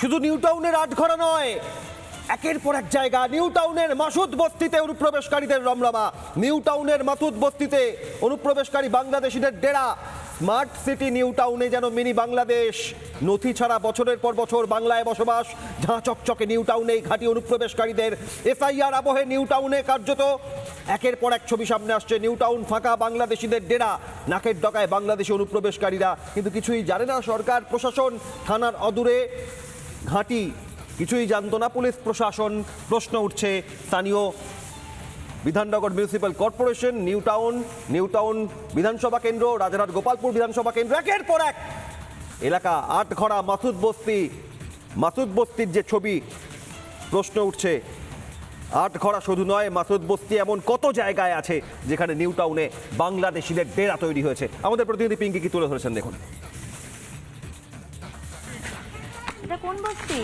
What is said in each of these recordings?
শুধু নিউ টাউনের আটঘরা নয়, একের পর এক জায়গা, নিউ টাউনের মাসুদ বস্তিতে অনুপ্রবেশকারীদের রমরমা। নিউ টাউনের মাসুদ বস্তিতে অনুপ্রবেশকারী বাংলাদেশিদের ডেরা। স্মার্ট সিটি নিউ টাউনে যেন মিনি বাংলাদেশ। নথি ছাড়া বছরের পর বছর বাংলায় বসবাস। ঝাঁ চকচকে নিউ টাউনে ঘাঁটি অনুপ্রবেশকারীদের এসআইআর আবহে নিউ টাউনে কার্যত। একের পর এক ছবি সামনে আসছে, নিউ টাউন ফাঁকা বাংলাদেশিদের ডেরা। নাকের ডকায় বাংলাদেশি অনুপ্রবেশকারীরা। কিন্তু কিছুই জানে না সরকার, প্রশাসন, থানার অদূরে। ঘাঁটি। কিছুই জানতো না পুলিশ প্রশাসন। প্রশ্ন উঠছে, স্থানীয় Bidhannagar municipal corporation, New Town New Town বিধানসভা কেন্দ্র, রাজারহাট গোপালপুর বিধানসভা কেন্দ্র, একের পর এক। এলাকা আটঘরা মাসুদ বস্তি। মাসুদ বস্তির যে ছবি, প্রশ্ন উঠছে, আটঘরা শুধু নয়, মাসুদ বস্তি এমন কত জায়গায় আছে যেখানে নিউ টাউনে বাংলাদেশিদের ডেরা তৈরি হয়েছে? আমাদের প্রতিনিধি পিঙ্কি কি তুলে ধরেছেন দেখুন। কোন বস্তি?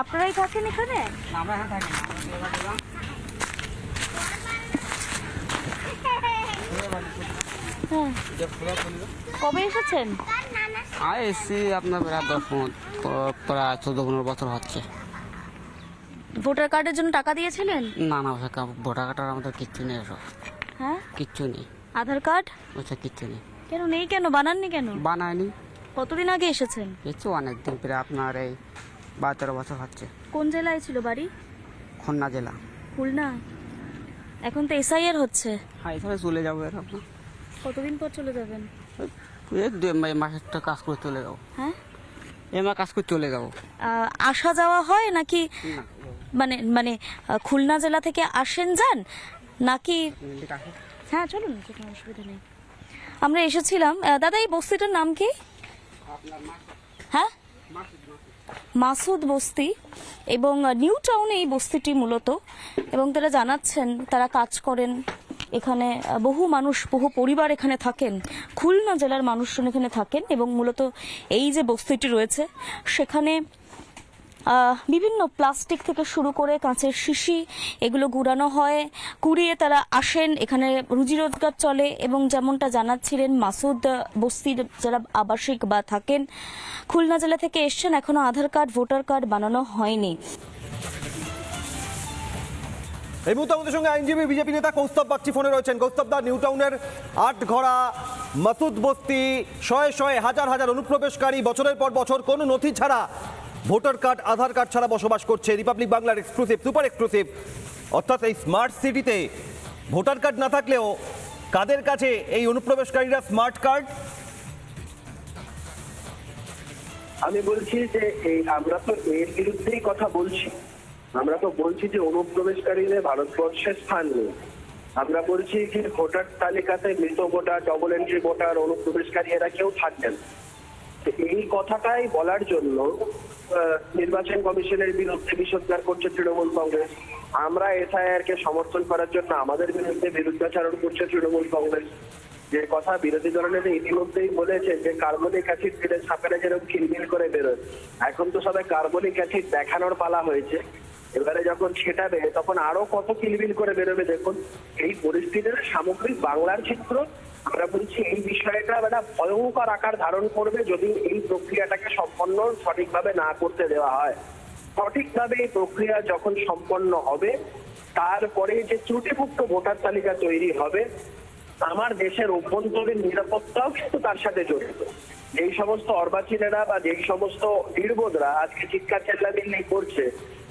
আপনারাই থাকেন এখানে? আমরা থাকি কবে এসেছেন? আর এসছি আপনার প্রায় দশ প্রায় চোদ্দ পনেরো বছর হচ্ছে। ভোটার কার্ডের জন্য টাকা দিয়েছিলেন? না না ভোটার কার্ড আমাদের কিচ্ছু নেই হ্যাঁ? কিচ্ছু নেই। আধার কার্ড? ওসব কিচ্ছু নেই। কেন? নেই কেন? বানাননি কেন? বানায়নি। কতদিন আগে এসেছেন? এসছি অনেকদিন প্রায় আপনার এই বারো তেরো বছর হচ্ছে। কোন জেলায় ছিল বাড়ি? খুলনা জেলা। খুলনা? এখন তো এসআই এর হচ্ছে। হ্যাঁ এখানে চলে যাব এর আপনার কতদিন পর চলে যাবেন? এই দু এই মাসেরটা কাজ করে চলে যাব। হ্যাঁ? এই মাস কাজ করে চলে যাব। আসা যাওয়া হয় নাকি মানে মানে খুলনা জেলা থেকে আসেন যান? নাকি হ্যাঁ চলুন কোনো অসুবিধা নেই। আমরা এসেছিলাম দাদা, এই বস্তিটার নাম কি? হ্যাঁ? মাসুদ বস্তি। এবং নিউ টাউনে এই বস্তিটি মূলত। এবং তারা জানাচ্ছেন, তারা কাজ করেন এখানে বহু মানুষ, বহু পরিবার এখানে থাকেন। খুলনা জেলার মানুষজন এখানে থাকেন এবং মূলত এই যে বস্তিটি রয়েছে, সেখানে বিভিন্ন প্লাস্টিক থেকে শুরু করে কাঁচের শিশি এগুলো ঘুরানো হয়। কুড়িয়ে তারা আসেন, এখানে রুজি রোজগার চলে এবং যেমনটা জানাচ্ছিলেন মাসুদ বস্তির যারা আবাসিক বা থাকেন, খুলনা জেলা থেকে এসছেন, এখনও আধার কার্ড, ভোটার কার্ড বানানো হয়নি। এই মুহূর্তে আমাদের সঙ্গে আইনজীবী, বিজেপি নেতা কৌস্তব বাগচি ফোনে রয়েছেন। কৌস্তব দা, নিউ টাউনের আট ঘরা মাসুদ বস্তি, শয়ে শয়ে হাজার হাজার অনুপ্রবেশকারী। বছরের পর বছর কোনো নথি ছাড়া ভোটার কার্ড, আধার কার্ড ছাড়া বসবাস করছে রিপাবলিক বাংলার এক্সক্লুসিভ সুপার এক্সক্লুসিভ অর্থাৎ এই স্মার্ট সিটিতে ভোটার কার্ড না থাকলেও কাদের কাছে এই অনুপ্রবেশকারীরা স্মার্ট কার্ড আমি বলছি যে এই আমরা তো এর বিরুদ্ধেই কথা বলছি। আমরা তো বলছি যে অনুপ্রবেশকারীদের ভারতবর্ষের স্থান নেই। আমরা বলছি যে ভোটার তালিকাতে মৃত ভোটার ডবল এন্ট্রি ভোটার, অনুপ্রবেশকারী এরা কেউ থাকবেন কথাটাই বলার জন্য নির্বাচন কমিশনের বিরুদ্ধে বিষোদ্গার করছে তৃণমূল কংগ্রেস। আমরা এসআইআর কে সমর্থন করার জন্য আমাদের বিরুদ্ধে বিরুদ্ধাচরণ করছে তৃণমূল কংগ্রেস। যে কথা বিরোধী দলনেতা ইতিমধ্যেই বলেছে যে কার্বনিক অ্যাসিড দিলে সাপেরা যেরকম খিলমিল করে বেরোয়। এখন তো সবাই কার্বনিক অ্যাসিড দেখানোর পালা হয়েছে। এবারে যখন ছেটাবে তখন আরও কত কিলবিল করে বেরোবে দেখুন। এই পরিস্থিতির সামগ্রিক বাংলার চিত্র, আমরা বলছি এই একটা ভয়ঙ্কর আকার ধারণ করবে যদি এই প্রক্রিয়াটাকে সম্পন্ন সঠিকভাবে না করতে দেওয়া হয়। সঠিকভাবে এই প্রক্রিয়া যখন সম্পন্ন হবে, তারপরে যে ত্রুটিমুক্ত ভোটার তালিকা তৈরি হবে, আমার দেশের অভ্যন্তরীণ নিরাপত্তাও কিন্তু তার সাথে জড়িত। যেই সমস্ত অর্বাচীনেরা বা যেই সমস্ত নির্বোধরা আজকে চিৎকার চেল্লামিল্লি করছে,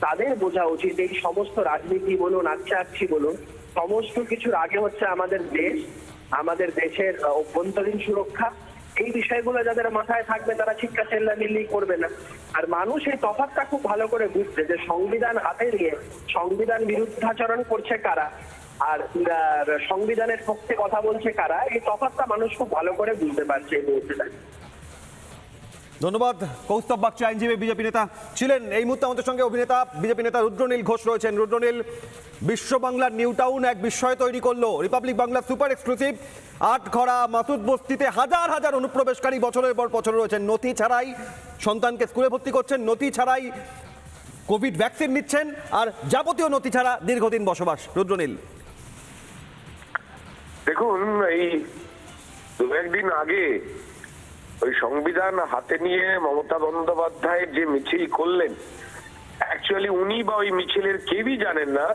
তাদের বোঝা উচিত এই সমস্ত রাজনীতি বলুন আচ্ছা আচ্ছি বলুন, সমস্ত কিছুর আগে হচ্ছে আমাদের দেশ আমাদের দেশের অভ্যন্তরীণ সুরক্ষা। এই বিষয়গুলো যাদের মাথায় থাকবে, তারা শিক্ষা চেল্লামিল্লি করবে না। আর মানুষ এই তফাৎটা খুব ভালো করে বুঝছে যে সংবিধান হাতে নিয়ে সংবিধান বিরুদ্ধাচরণ করছে কারা? আর সংবিধানের পক্ষে কথা বলছে কারা? এই তফাৎটা মানুষ খুব ভালো করে বুঝতে পারছে এই মুহূর্তে। ধন্যবাদ। কৌস্তব বাগচি আইনজীবী, বিজেপি নেতা ছিলেন। এই মুহূর্তে আমাদের সঙ্গে অভিনেতা, বিজেপি নেতা রুদ্রনীল ঘোষ রয়েছেন। রুদ্রনীল, বিশ্ব বাংলার নিউ টাউন এক বিস্ময় তৈরি করল। রিপাবলিক বাংলা সুপার এক্সক্লুসিভ আট ঘরা মাসুদ বস্তিতে হাজার হাজার অনুপ্রবেশকারী বছরের পর বছর রয়েছেন। নথি ছাড়াই সন্তানকে স্কুলে ভর্তি করছেন। নথি ছাড়াই কোভিড ভ্যাকসিন নিচ্ছেন আর যাবতীয় নথি ছাড়া দীর্ঘদিন বসবাস। রুদ্রনীল। দেখুন, এই দু একদিন আগে ওই সংবিধান হাতে নিয়ে মমতা বন্দ্যোপাধ্যায় যে মিছিল করলেন অ্যাকচুয়ালি উনি বা ওই মিছিলের কেউই জানেন না,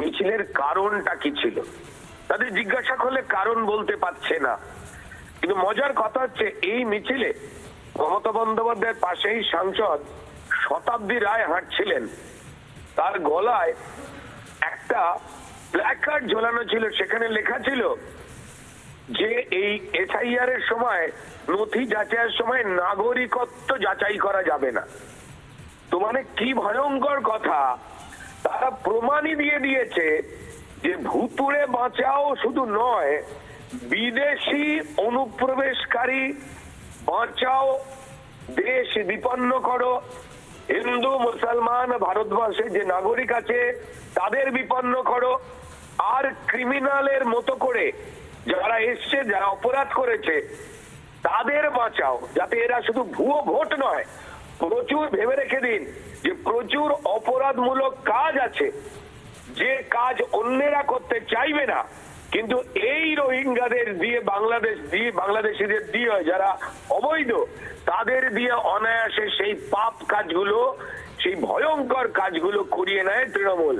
মিছিলের কারণটা কি ছিল। তাদের জিজ্ঞাসা করলে কারণ বলতে পারছে না। কিন্তু মজার কথা হচ্ছে, এই মিছিলে মমতা বন্দ্যোপাধ্যায়ের পাশেই সাংসদ শতাব্দী রায় হাঁটছিলেন। তার গলায় একটা প্ল্যাকার্ড ঝোলানো ছিল, সেখানে লেখা ছিল যে এই এসআইআর এর সময়, নথি যাচাইয়ের সময় নাগরিকত্ব যাচাই করা যাবে না। তো মানে কি ভয়ঙ্কর কথা, তারা প্রমাণই দিয়ে দিয়েছে যে ভুতুড়ে বাঁচাও শুধু নয়, বিদেশি অনুপ্রবেশকারী বাঁচাও, দেশ বিপন্ন করো। হিন্দু, মুসলমান, ভারতবর্ষে যে নাগরিক আছে, তাদের বিপন্ন করো। আর ক্রিমিনালের মতো করে যারা এসছে, যারা অপরাধ করেছে, তাদের বাঁচাও। যাতে এরা শুধু ভুয়ো ভোট নয়, প্রচুর ভেবে রেখে দিন যে প্রচুর অপরাধমূলক কাজ আছে। যে কাজ অন্যেরা করতে চাইবে না, কিন্তু এই রোহিঙ্গাদের দিয়ে বাংলাদেশ দিয়ে, বাংলাদেশিদের দিয়ে যারা অবৈধ, তাদের দিয়ে অনায়াসে সেই পাপ কাজগুলো, সেই ভয়ঙ্কর কাজগুলো করিয়ে নেয় তৃণমূল।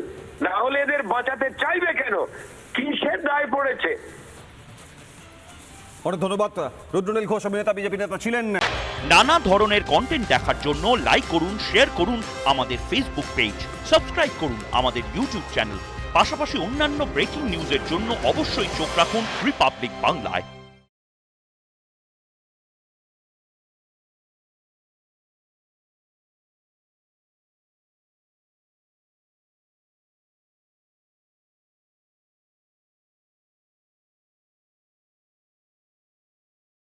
না হলে এদের বাঁচাতে চাইবে কেন? কিসের দায় পড়েছে? অনেক ধন্যবাদ। রুদ্রনীল ঘোষ, অভিনেতা, বিজেপি নেতা ছিলেন। নানা ধরনের কন্টেন্ট দেখার জন্য লাইক করুন শেয়ার করুন আমাদের ফেসবুক পেজ সাবস্ক্রাইব করুন আমাদের ইউটিউব চ্যানেল পাশাপাশি অন্যান্য ব্রেকিং নিউজের জন্য অবশ্যই চোখ রাখুন রিপাবলিক বাংলায়